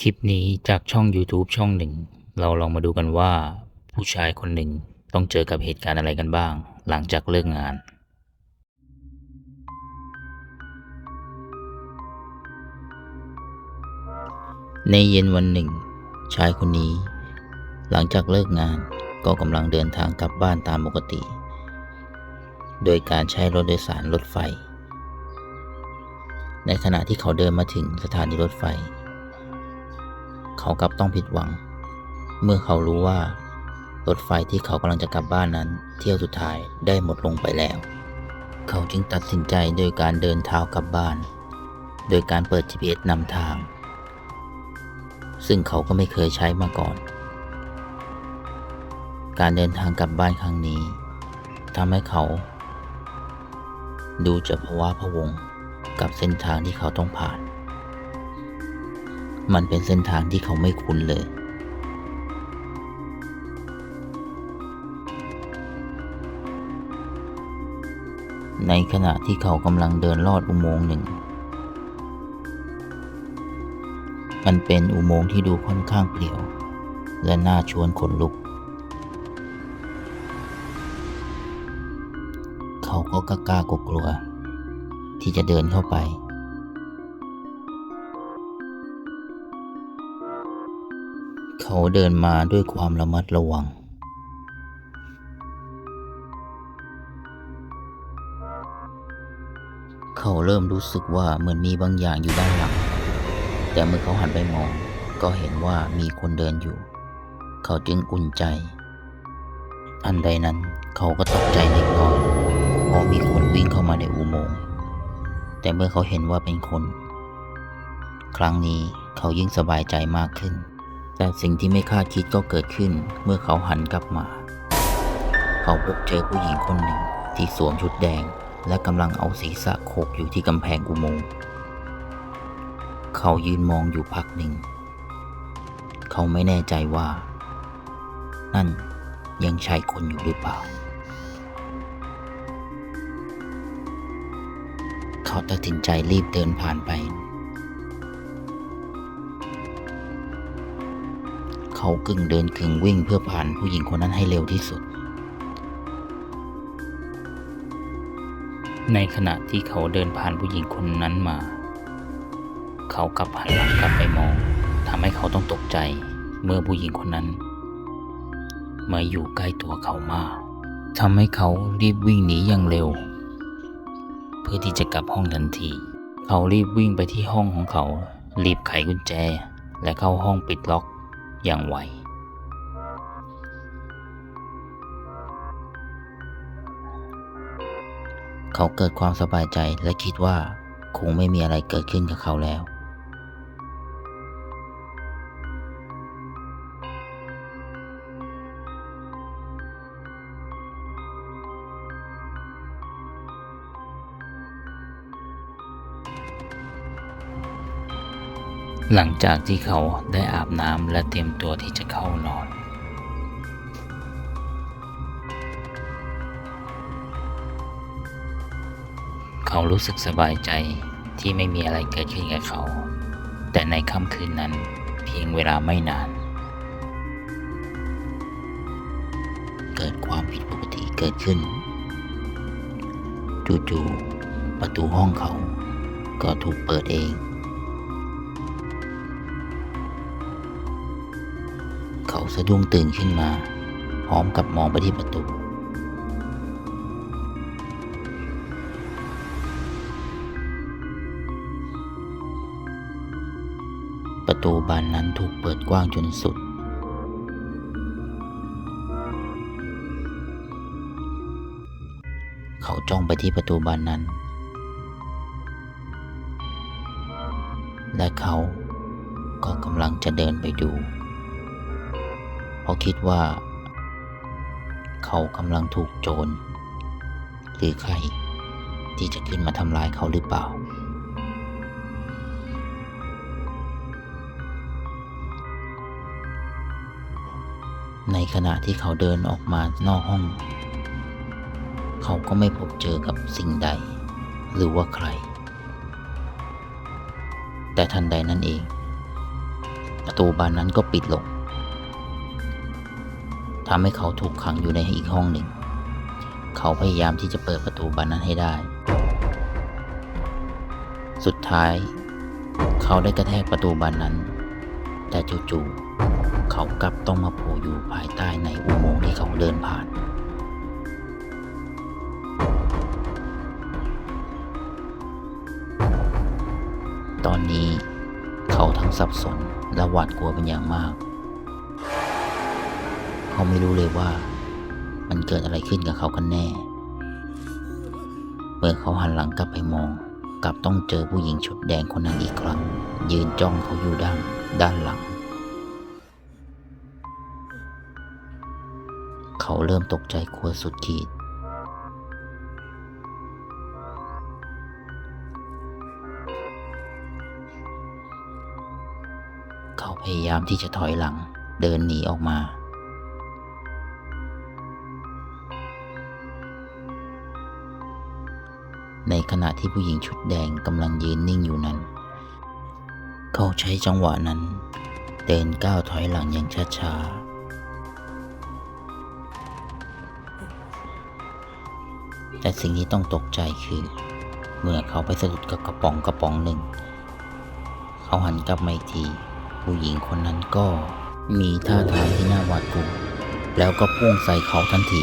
คลิปนี้จากช่อง YouTube ช่องหนึ่ง เราลองมาดูกันว่า ผู้ชายคนหนึ่งต้องเจอกับเหตุการณ์อะไรกันบ้าง หลังจากเลิกงาน ในเย็นวันหนึ่ง ชายคนนี้ หลังจากเลิกงานก็กำลังเดินทางกลับบ้านตามปกติ โดยการใช้รถโดยสารรถไฟ ในขณะที่เขาเดินมาถึงสถานีรถไฟ เขากลับต้องผิดหวัง เมื่อเขารู้ว่ารถไฟที่เขากำลังจะกลับบ้านนั้น เที่ยวสุดท้ายได้หมดลงไปแล้ว เขาจึงตัดสินใจโดยการเดินเท้ากลับบ้าน โดยการเปิด GPS นำทาง ซึ่งเขาก็ไม่เคยใช้มาก่อน การเดินทางกลับบ้านครั้งนี้ทำให้เขา ดูจะภาวะพะวงกับเส้นทางที่เขาต้องผ่าน มันเป็นเส้นทางที่เขาไม่คุ้นเลย ในขณะที่เขากำลังเดินลอดอุโมงค์หนึ่ง มันเป็นอุโมงค์ที่ดูค่อนข้างเปลี่ยว และน่าชวนขนลุก เขาก็กล้ากลัวที่จะเดินเข้าไป เขาเดินมาด้วยความระมัดระวัง เขาเริ่มรู้สึกว่าเหมือนมีบางอย่างอยู่ด้านหลัง แต่เมื่อเขาหันไปมอง ก็เห็นว่ามีคนเดินอยู่ เขาจึงอุ่นใจ อันใดนั้นเขาก็ตกใจเล็กน้อยเพราะมีคนวิ่งเข้ามาในอุโมงค์ แต่เมื่อเขาเห็นว่าเป็นคน ครั้งนี้เขายิ่งสบายใจมากขึ้น แต่สิ่งที่ไม่คาดคิดก็เกิดขึ้นเมื่อเขาหันกลับมา เขาพบเจอผู้หญิงคนหนึ่งที่สวมชุดแดง และกำลังเอาศีรษะโขกอยู่ที่กำแพงอุโมงค์เขายืนมองอยู่พักหนึ่ง เขาไม่แน่ใจว่า นั่นยังใช่คนอยู่หรือเปล่า เขาตัดสินใจรีบเดินผ่านไป เขากึ่งเดินกึ่งวิ่งเพื่อผ่านผู้หญิงคนนั้นให้เร็วที่สุด ในขณะที่เขาเดินผ่านผู้หญิงคนนั้นมา เขากลับหันหลังกลับไปมองทำให้เขาต้องตกใจ เมื่อผู้หญิงคนนั้น มาอยู่ใกล้ตัวเขามากทำให้เขารีบวิ่งหนีอย่างเร็ว เพื่อที่จะกลับห้องทันที เขารีบวิ่งไปที่ห้องของเขา รีบไขกุญแจ และเข้าห้องปิดล็อก อย่างไว เขาเกิดความสบายใจและคิดว่า คงไม่มีอะไรเกิดขึ้นกับเขาแล้ว หลังจากที่เขาได้อาบน้ำและเตรียมตัวที่จะเข้านอนเขารู้สึกสบายใจที่ไม่มีอะไรเกิดขึ้นกับเขา แต่ในค่ำคืนนั้นเพียงเวลาไม่นาน เกิดความผิดปกติเกิดขึ้น จู่ๆประตูห้องเขาก็ถูกเปิดเอง เขาสะดุ้งตื่นขึ้นมา พร้อมกับมองไปที่ประตู ประตูบานนั้นถูกเปิดกว้างจนสุด เขาจ้องไปที่ประตูบานนั้น และเขาก็กำลังจะเดินไปดู เพราะคิดว่า เขากำลังถูกโจร หรือใครที่จะขึ้นมาทำลายเขาหรือเปล่า ในขณะที่เขาเดินออกมานอกห้อง เขาก็ไม่พบเจอกับสิ่งใด หรือว่าใคร แต่ทันใดนั้นเอง ประตูบานนั้นก็ปิดลง ทำให้เขาถูกขังอยู่ในอีกห้องหนึ่ง เขาพยายามที่จะเปิดประตูบานนั้นให้ได้ สุดท้าย เขาได้กระแทกประตูบานนั้น แต่จู่ๆเขากลับต้องมาโผล่อยู่ภายใต้ในอุโมงค์ที่เขาเดินผ่านตอนนี้เขาทั้งสับสนและหวาดกลัวเป็นอย่างมาก เขาไม่รู้เลยว่ามันเกิดอะไรขึ้นกับเขากันแน่ เมื่อเขาหันหลังกลับไปมอง กลับต้องเจอผู้หญิงชุดแดงคนนั้นอีกครั้ง ยืนจ้องเขาอยู่ด้านด้านหลัง เขาเริ่มตกใจกลัวสุดขีดเขาพยายามที่จะถอยหลัง เดินหนีออกมา ในขณะที่ผู้หญิงชุดแดงกำลังยืนนิ่งอยู่นั้น เขาใช้จังหวะนั้น เดินก้าวถอยหลังอย่างช้าๆแต่สิ่งที่ต้องตกใจคือ เมื่อเขาไปสะดุดกับกระป๋องกระป๋องหนึ่ง เขาหันกลับมาอีกที ผู้หญิงคนนั้นก็มีท่าทางที่น่าหวาดกลัวแล้วก็พุ่งใส่เขาทันที